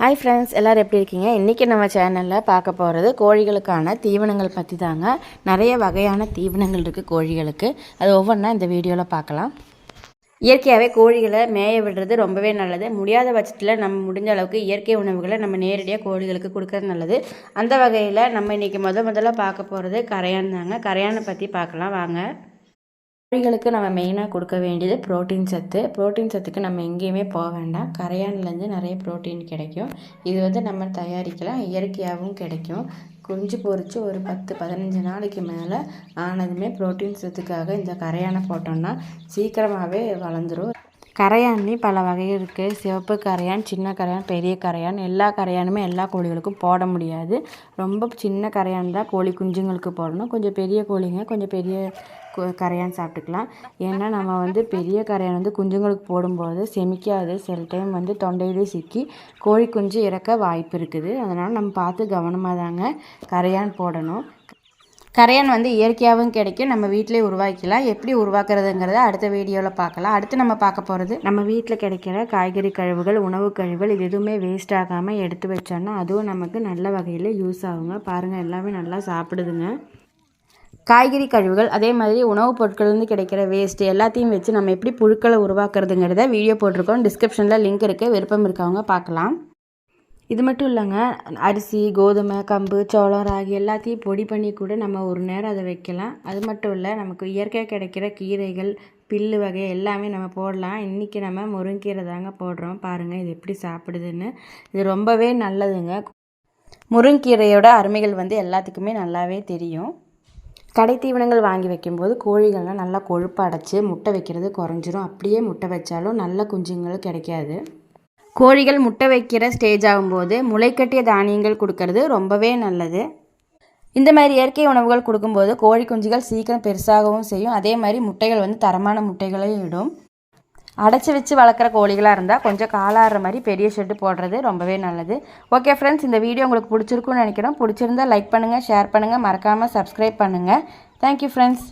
Hi friends எல்லோரும் எப்படி இருக்கீங்க? இன்றைக்கி நம்ம சேனலில் பார்க்க போகிறது கோழிகளுக்கான தீவனங்கள் பற்றி தாங்க நிறைய வகையான தீவனங்கள் இருக்குது கோழிகளுக்கு. அது ஒவ்வொன்றா இந்த வீடியோவில் பார்க்கலாம். இயற்கையாகவே கோழிகளை மேய விடுறது ரொம்பவே நல்லது. முடியாத பட்சத்தில் நம்ம முடிஞ்ச அளவுக்கு இயற்கை உணவுகளை நம்ம நேரடியாக கோழிகளுக்கு கொடுக்கறது நல்லது. அந்த வகையில் நம்ம இன்றைக்கி முத முதல்ல பார்க்க போகிறது கரையான் தாங்க. கரையானை பற்றி பார்க்கலாம் வாங்க. கோழிகளுக்கு நம்ம மெயினாக கொடுக்க வேண்டியது புரோட்டீன் சத்து. ப்ரோட்டீன் சத்துக்கு நம்ம எங்கேயுமே போக வேண்டாம். கரையான்லேருந்து நிறைய புரோட்டீன் கிடைக்கும். இது வந்து நம்ம தயாரிக்கலாம். இயற்கையாகவும் கிடைக்கும். குஞ்சு பொரித்து ஒரு பத்து பதினஞ்சு நாளைக்கு மேலே ஆனதுமே புரோட்டீன் சத்துக்காக இந்த கரையானை போட்டோம்னா சீக்கிரமாகவே வளர்ந்துடும் கரையான்லேயும் பல வகை இருக்குது சிவப்பு கரையான் சின்ன கரையான் பெரிய கரையான். எல்லா கரையானுமே எல்லா கோழிகளுக்கும் போட முடியாது. ரொம்ப சின்ன கரையான் தான் கோழி குஞ்சுங்களுக்கு போடணும். கொஞ்சம் பெரிய கோழிங்க கொஞ்சம் பெரிய கரையான் சாப்பிட்டுக்கலாம். ஏன்னா நம்ம வந்து பெரிய கரையான் வந்து குஞ்சுங்களுக்கு போடும்போது செமிக்காது. சில டைம் வந்து தொண்டையிலே சிக்கி கோழி குஞ்சு இறக்க வாய்ப்பு இருக்குது. அதனால் நம்ம பார்த்து கவனமாக தாங்க கரையான் போடணும். கரையான் வந்து இயற்கையாகவும் கிடைக்கும். நம்ம வீட்டிலே உருவாக்கலாம். எப்படி உருவாக்குறதுங்கிறத அடுத்த வீடியோவில் பார்க்கலாம். அடுத்து நம்ம பார்க்க போகிறது நம்ம வீட்டில் கிடைக்கிற காய்கறி கழிவுகள் உணவு கழிவுகள் இது எதுவுமே வேஸ்ட் ஆகாமல் எடுத்து வச்சோன்னா அதுவும் நமக்கு நல்ல வகையில் யூஸ் ஆகுங்க. பாருங்கள் எல்லாமே நல்லா சாப்பிடுதுங்க. காய்கறி கழிவுகள் அதே மாதிரி உணவுப் பொருட்கள்லேருந்து கிடைக்கிற வேஸ்ட் எல்லாத்தையும் வச்சு நம்ம எப்படி புழுக்களை உருவாக்குறதுங்கிறத வீடியோ போட்டிருக்கோம். டிஸ்கிரிப்ஷனில் லிங்க் இருக்குது விருப்பம் இருக்கவங்க பார்க்கலாம். இது மட்டும் இல்லைங்க அரிசி கோதுமை கம்பு சோளம் ராகி எல்லாத்தையும் பொடி பண்ணி கூட நம்ம ஒரு நேரம் அதை வைக்கலாம். அது மட்டும் இல்லை நமக்கு இயற்கையாக கிடைக்கிற கீரைகள் பில்லு வகை எல்லாமே நம்ம போடலாம். இன்றைக்கி நம்ம முருங்கீரை தாங்க போடுறோம். பாருங்கள் இது எப்படி சாப்பிடுதுன்னு. இது ரொம்பவே நல்லதுங்க. முருங்கீரையோட அருமைகள் வந்து எல்லாத்துக்குமே நல்லாவே தெரியும். கடை தீவனங்கள் வாங்கி வைக்கும்போது கோழிகள்லாம் நல்லா கொழுப்பு அடைச்சி முட்டை வைக்கிறது குறைஞ்சிரும். அப்படியே முட்டை வச்சாலும் நல்ல குஞ்சுங்கள் கிடைக்காது. கோழிகள் முட்டை வைக்கிற ஸ்டேஜ் ஆகும்போது முளைக்கட்டிய தானியங்கள் கொடுக்கறது ரொம்பவே நல்லது. இந்த மாதிரி இயற்கை உணவுகள் கொடுக்கும்போது கோழி குஞ்சுகள் சீக்கிரம் பெருசாகவும் செய்யும். அதே மாதிரி முட்டைகள் வந்து தரமான முட்டைகளையும் இடும். அடைச்சி வச்சு வளர்க்குற கோழிகளாக இருந்தால் கொஞ்சம் காலாடுற மாதிரி பெரிய ஷெட்டு போடுறது ரொம்பவே நல்லது. ஓகே ஃப்ரெண்ட்ஸ் இந்த வீடியோ உங்களுக்கு பிடிச்சிருக்குன்னு நினைக்கிறோம். பிடிச்சிருந்தா லைக் பண்ணுங்கள் ஷேர் பண்ணுங்கள் மறக்காமல் சப்ஸ்கிரைப் பண்ணுங்கள் தேங்க்யூ ஃப்ரெண்ட்ஸ்